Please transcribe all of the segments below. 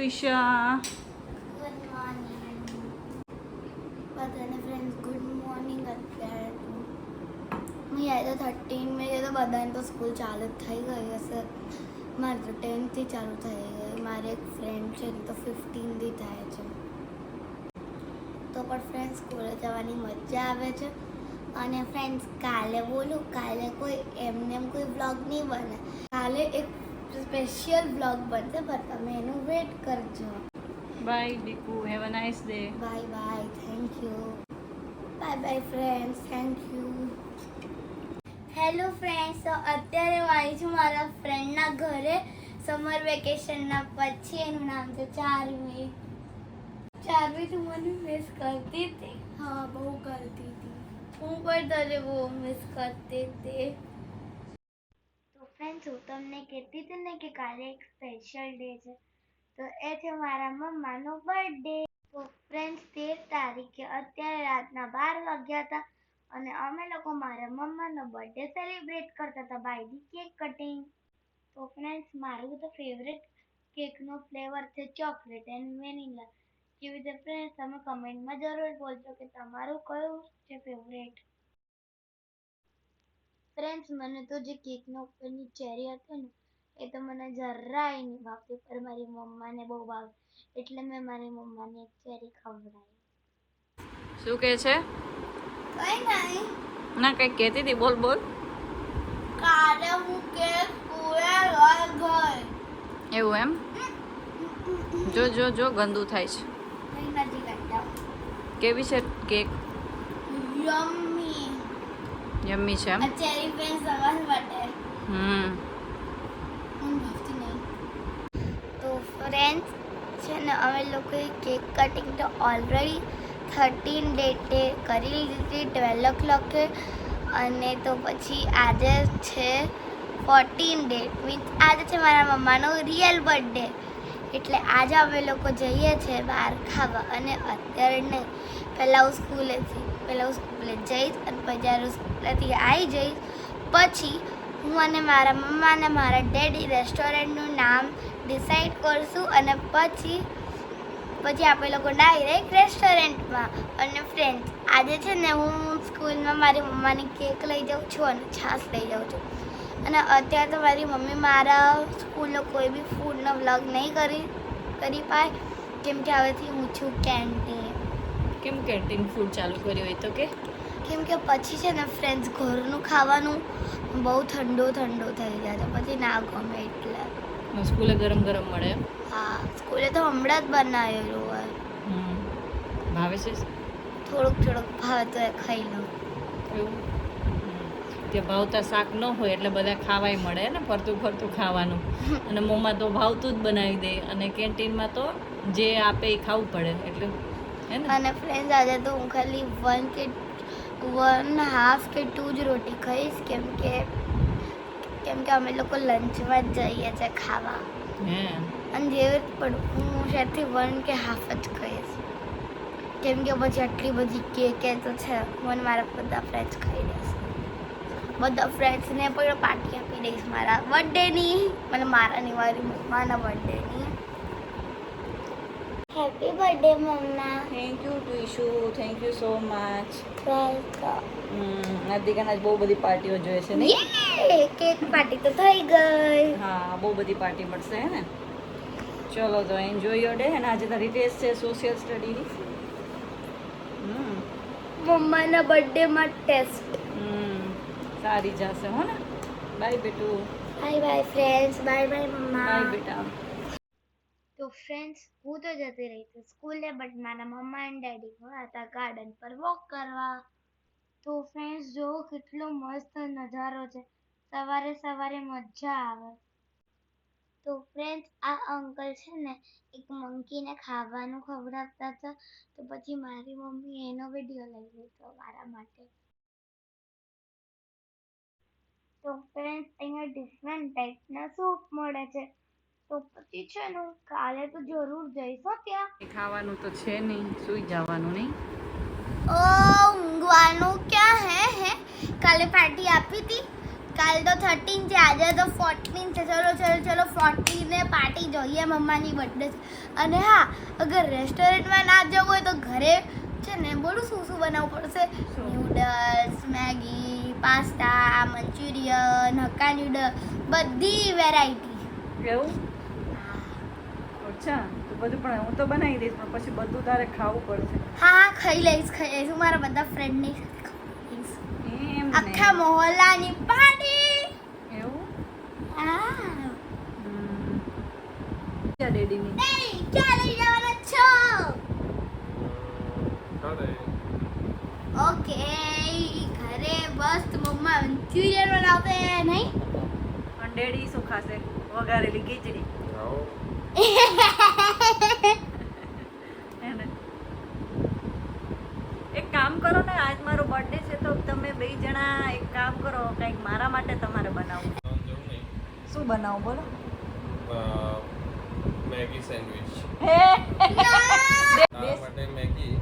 Twisha good morning બધાને friends good morning અત્યારે મેં યાદ તો થર્ટીન મેં તો બધાને તો સ્કૂલ ચાલુ જ થઈ ગઈ હશે. મારે તો ટેન્થથી ચાલુ થઈ ગઈ મારે એક ફ્રેન્ડ છે તો ફિફ્ટીનથી થાય છે. તો પણ ફ્રેન્ડ સ્કૂલે જવાની મજા આવે છે. અને ફ્રેન્ડ્સ કાલે બોલું, કાલે કોઈ એમને એમ કોઈ વ્લોગ નહીં બને કાલે એક સ્પેશિયલ બ્લોગ બનશે પણ તમે એનું વેટ કરજો. Bye દીકુ have a nice day bye bye thank you bye bye friends thank you hello friends તો અત્યારે હું આવી છું મારા ફ્રેન્ડના ઘરે. સમર વેકેશનના પછી એનું નામ છે ચારવી. ચારવી તું મને મિસ કરતી હતી? હા બહુ કરતી હતી. હું પણ તને બહુ મિસ કરતી હતી. હું તમને કહેતી હતી ને કે કાલે એક સ્પેશિયલ ડે છે. તો એ છે મારા મમ્માનો બર્થડે તો ફ્રેન્ડ્સ તેર તારીખે અત્યારે રાતના બાર વાગ્યા હતા અને અમે લોકો મારા મમ્માનો બર્થડે સેલિબ્રેટ કરતા હતા બાય ધી કેક કટિંગ તો ફ્રેન્ડ્સ મારું તો ફેવરેટ કેકનો ફ્લેવર છે ચોકલેટ એન્ડ વેનીલા જેવી રીતે ફ્રેન્ડ્સ તમે કમેન્ટમાં જરૂર બોલજો કે તમારું કયું છે ફેવરેટ ફ્રેન્ડ્સ મને તો જે કેકનો ઉપરની ચેરી હતો ને એ તો મને જરાય નહીં ભાવતી પર મારી મમ્માને બહુ ભાવે. એટલે મેં મારી મમ્માને એક ચેરી ખવડાવી. શું કહે છે? કઈ નહીં. ના કંઈક કહેતી હતી બોલ બોલ. કાલે હું કેક પૂરે લઈ ગઈ. એવું એમ? જો જો જો ગંદુ થાય છે. કઈ કેવી છે કેક યમ્મી યમ્મી છે એમ? ચેરી પેન સવાર માટે. હમ. તો ફ્રેન્ડ્સ છે ને અમે લોકોએ કેક કટિંગ તો ઓલરેડી થર્ટીન ડેટે કરી લીધી ટ્વેલ્વ ઓ ક્લોકે અને તો પછી આજે છે ફોર્ટીન ડેટ મીન્સ આજે છે મારા મમ્માનો રિયલ બર્થડે એટલે આજે અમે લોકો જઈએ છીએ બહાર ખાવા. અને અત્યારે નહીં. પહેલાં હું સ્કૂલેથી પહેલાં હું સ્કૂલે જઈશ અને પછી જ્યારે સ્કૂલેથી આવી જઈશ, પછી હું અને મારા મમ્મા અને મારા ડેડી રેસ્ટોરન્ટનું નામ ડિસાઈડ કરશું અને પછી પછી આપણે લોકો ડાયરેક્ટ રેસ્ટોરન્ટમાં અને ફ્રેન્ડ્સ આજે છે ને હું સ્કૂલમાં મારી મમ્માની કેક લઈ જાઉં છું અને છાશ લઈ જાઉં છું. અને અત્યારે તો મારી મમ્મી મારા સ્કૂલનો કોઈ બી ફૂડનો વ્લોગ નહીં કરી કરી પાય. કેમ કે હવેથી હું છું કેન્ટીન કેમ કેન્ટીન ફૂડ ચાલુ કર્યું હોય તો કે? કેમ કે પછી છે ને ફ્રેન્ડ્સ ઘરનું ખાવાનું બહુ ઠંડો ઠંડો થઈ જાય તો પછી ના ગમે એટલે. સ્કૂલે ગરમ ગરમ મળે હા સ્કૂલે તો હમણાં જ બનાવેલું હોય. ભાવે છે? થોડુંક થોડુંક ભાવે તો ખાઈ લઉં. એવું? કે ભાવતા શાક ન હોય એટલે બધા ખાવાય મળે ને ફરતું ફરતું ખાવાનું. અને મોંમાં તો ભાવતું જ બનાવી દે. અને કેન્ટીનમાં તો જે આપે એ ખાવું પડે. એટલે અને ફ્રેન્ડ્સ આજે તો હું ખાલી વન કે વન હાફ કે ટુ જ રોટી ખાઈશ. કેમ કે કેમ કે અમે લોકો લંચમાં જ જઈએ છીએ ખાવા. અને જેવી પણ હું શાયદથી વન કે હાફ જ ખાઈશ. કેમ કે પછી આટલી બધી કેક એ તો છે મને મારા બધા ફ્રેન્ડ્સ ખાઈ દઈશ બધા ફ્રેન્ડ્સને પણ પાર્ટી આપી દઈશ મારા બર્થડેની મને મારા નહીં મારી મમ્માના બર્થડેની happy birthday mamma thank you Twishu thank you so much welcome હાર્દિકાના બહુ બધી પાર્ટીઓ જોઈએ છે નહીં કેક પાર્ટી તો થઈ ગઈ હા બહુ બધી પાર્ટી મળશે હે ને ચલો તો એન્જોય યોર ડે અને આજે તારી ટેસ્ટ છે સોશિયલ સ્ટડીની હમ મમ્માના બર્થડેમાં ટેસ્ટ હમ સારી જશે હો ને bye બેટુ bye bye friends bye bye મમ્મા બાય બેટા ફ્રેન્ડ્સ હું તો જતી રહી. હતી સ્કૂલે બટ મારા મમ્મા એન્ડ ડેડી ગયા હતા ગાર્ડન પર વોક કરવા. તો ફ્રેન્ડ્સ જો કેટલો મસ્ત નજારો છે. સવારે સવારે મજા આવે. તો ફ્રેન્ડ્સ આ અંકલ છે ને, એક મંકીને ખાવાનું ખવડાવતા હતા. તો પછી મારી મમ્મી એનો વીડિયો લઈ લીધો મારા માટે. તો ફ્રેન્ડ્સ અહીંયા ડિફરન્ટ ટાઈપના સૂપ મળે છે. તો પછી છે ને કાલે તો જરૂર જઈશ ત્યાં. ખાવાનું તો છે નહીં સુઈ જવાનું નહીં. ઓ ઊંઘવાનું ક્યાં હે હે? કાલે પાર્ટી આપી હતી કાલ તો થર્ટીન છે આજે તો ફોર્ટીન છે. ચલો ચલો ચલો ફોર્ટીને પાર્ટી જોઈએ મમ્માની બર્થડે અને હા અગર રેસ્ટોરન્ટમાં ના જવું હોય તો ઘરે છે ને બોલું શું શું બનાવવું પડશે? Noodles Maggi pasta manchurian hakka noodle બધી વેરાયટી એવું? અચ્છા તો બધું પણ હું તો બનાવી દઈશ પણ પછી બધું તારે ખાવું પડશે. હા હા ખાઈ લઈશ ખાઈ લઈશ. હું મારા બધા ફ્રેન્ડની એમ ને. આખા મોહલ્લાની પાર્ટી એવું? હા. ક્યાં ડેડીની? ક્યાં લઈ જવાના છો? ઓકે ઘરે બસ મમ્મા મંચુરિયન બનાવે નહીં? પણ ડેડી શું ખાશે? વઘારેલી ખીચડી હે ને એક કામ કરો ને આજ મારો બર્થડે છે તો તમે બે જણા એક કામ કરો કંઈક મારા માટે તમારે બનાવવું. શું બનાવું બોલો. Maggi sandwich. હે? માટે મેગી.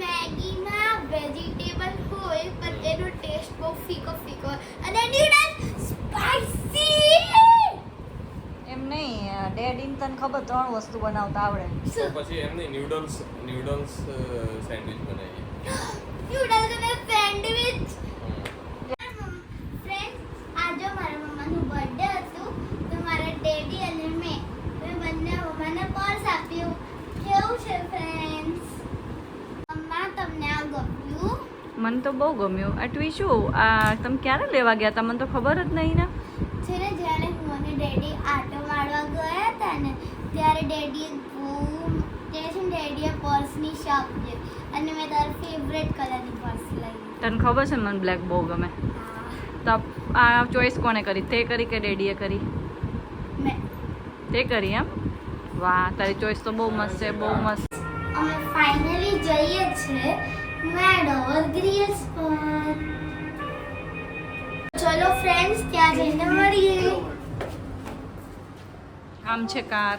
મેગીમાં વેજીટેબલ હોય પણ એનો ટેસ્ટ બહુ ફીકો ફીકો હોય. અને નૂડલ્સ સ્પાઈસી નહીં ડેડીને તને ખબર ત્રણ વસ્તુ બનાવતા આવડે. પછી એમ ન્યુડલ્સ નૂડલ્સ સેન્ડવિચ બનાવીએ. ન્યુડલ્સ અને સેન્ડવિચ હમ. ફ્રેન્ડ આજે મારા મમ્માનું બર્થડે હતું તો મારા ડેડી અને મેં મેં બંને મમ્માને પર્સ આપ્યું. કેવું છે ફ્રેન્ડ્સ મમ્મા તમને આ ગમ્યું? મને તો બહુ ગમ્યું. અટવી શું આ તમે ક્યારે લેવા ગયા હતા મને તો ખબર જ નહીં ને છે ને જ્યારે હું અને ડેડી આટો મારવા ગયા હતા ને ત્યારે ડેડીએ બહુ તે છે ને ડેડીએ પર્સની શોપ છે અને મેં તારી ફેવરેટ કલરની પર્સ લઈ તને ખબર છે મને બ્લેક બહુ ગમે? તો આ ચોઈસ કોણે કરી? તે કરી કે ડેડીએ કરી? મેં. તે કરી એમ? વાહ તારી ચોઈસ તો બહુ મસ્ત છે બહુ મસ્ત. અમે ફાઇનલી જઈએ છે મેડોર ગ્રીલ્સ પર. ચલો ફ્રેન્ડ્સ ત્યાં જઈને મળીએ. આમ છે કાર.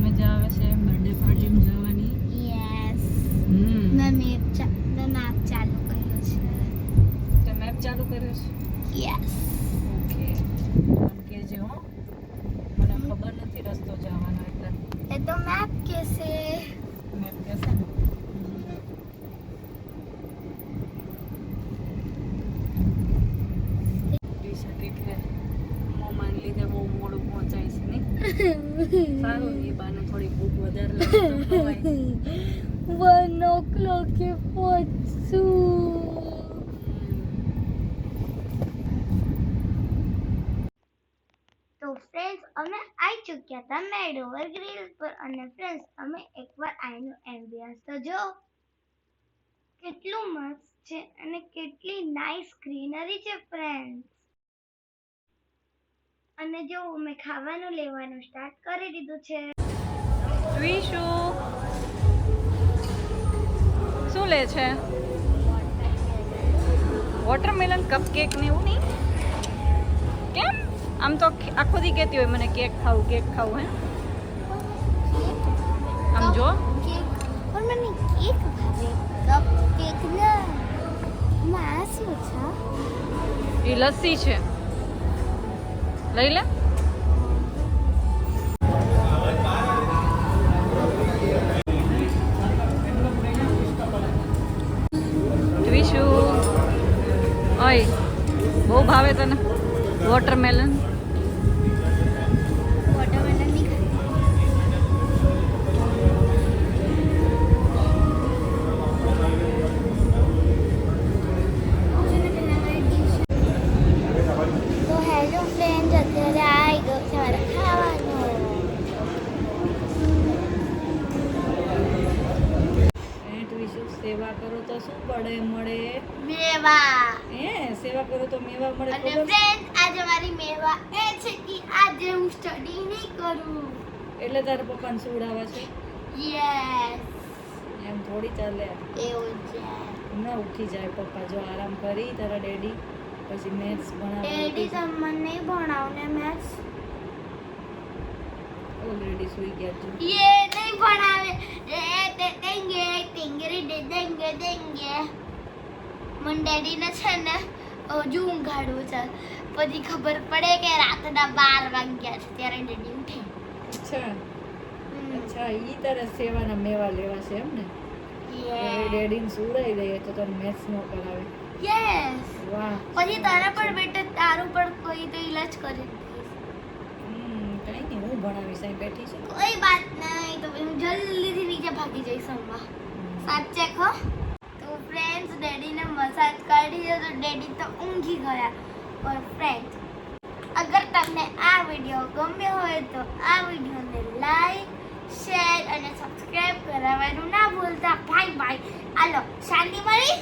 મજા આવે છે બર્થડે પાર્ટીમાં જવાની યસ હમ મેં મેપ ચા મેં મેપ ચાલુ કર્યો છે તો મેપ ચાલુ કર્યો છે યસ ઓકે મને કહેજે હો મને ખબર નથી રસ્તો જવાનો એટલે એ તો મેપ કેસે મેપ કહેશે ને ટી-શર્ટ એટલે મોમાને લીધે બહુ મોડું નહીં? સારું એ બાને થોડી ભૂખ વધારે તો ખવાય. વન ઓ ક્લોકે પહોંચશું. તો ફ્રેન્ડ્સ અમે આવી ચૂક્યા હતા મેડોવર ગ્રીલ પર અને ફ્રેન્ડ્સ અમે એકવાર આઈનું એમ્બિયન્સ તો જો. કેટલું મસ્ત છે અને કેટલી નાઇસ ગ્રીનરી છે ફ્રેન્ડ્સ અને જો મેં ખાવાનું લેવાનું સ્ટાર્ટ કરી દીધું છે. વિશુ શું લે છે? વોટરમેલન કપ કેક ને એવું નહીં? કેમ? આમ તો આખો દી કહેતી હોય મને કેક ખાવું કેક ખાવું હે? આમ જો. કેક પણ મને કેક ભાવે. કપ કેક ના માં શું છે. એ લસ્સી છે. લઈ લે. ઓય બહુ ભાવે તને. વોટરમેલન મળે? મેવા. હે સેવા કરો તો મેવા મળે અને ફ્રેન્ડ આજે મારી મેવા એ છે કે આજે હું સ્ટડી નહીં કરું. એટલે તારા પપ્પાને સુવડાવે છે? યસ એમ થોડી ચાલે. એવું છે. ના ઉઠી જાય પપ્પા જો આરામ કરી તારા ડેડી પછી મેથ્સ ભણાવે ડેડી તમને નહીં ભણાવને મેથ્સ ઓલરેડી સુઈ ગયા છે યે નહીં ભણાવે. એ તે દેંગે ટિંગરી દે દેંગે દેંગે. મન ડેડીને છે ને હજુ ઊંઘાડવું છે. પછી ખબર પડે કે રાતના બાર વાગ્યા છે ત્યારે ડેડી ઉઠે. અચ્છા. અચ્છા ઈ તારે સેવાના મેવા લેવા છે એમ ને ડેડીને સુવડાવી દઈએ તો તને મેથ્સ ન કરાવે યસ વાહ. પછી તારા પણ બેટા તારું પણ કોઈ તો ઈલાજ કરી કઈ નહીં હું ભણાવીશ અહીં બેઠી છે. કોઈ વાત નહીં તો હું જલ્દીથી નીચે ભાગી જઈશ હમણાં સાચે કહો. ડેડીને મસાજ કરી દીધો તો ડેડી તો ઊંઘી ગયા. ઓર ફ્રેન્ડ અગર તમને આ વીડિયો ગમ્યો હોય તો આ વિડીયોને લાઈક શેર અને સબસ્ક્રાઈબ કરાવવાનું ના ભૂલતા. બાય બાય હાલો, શાંતિ મળી?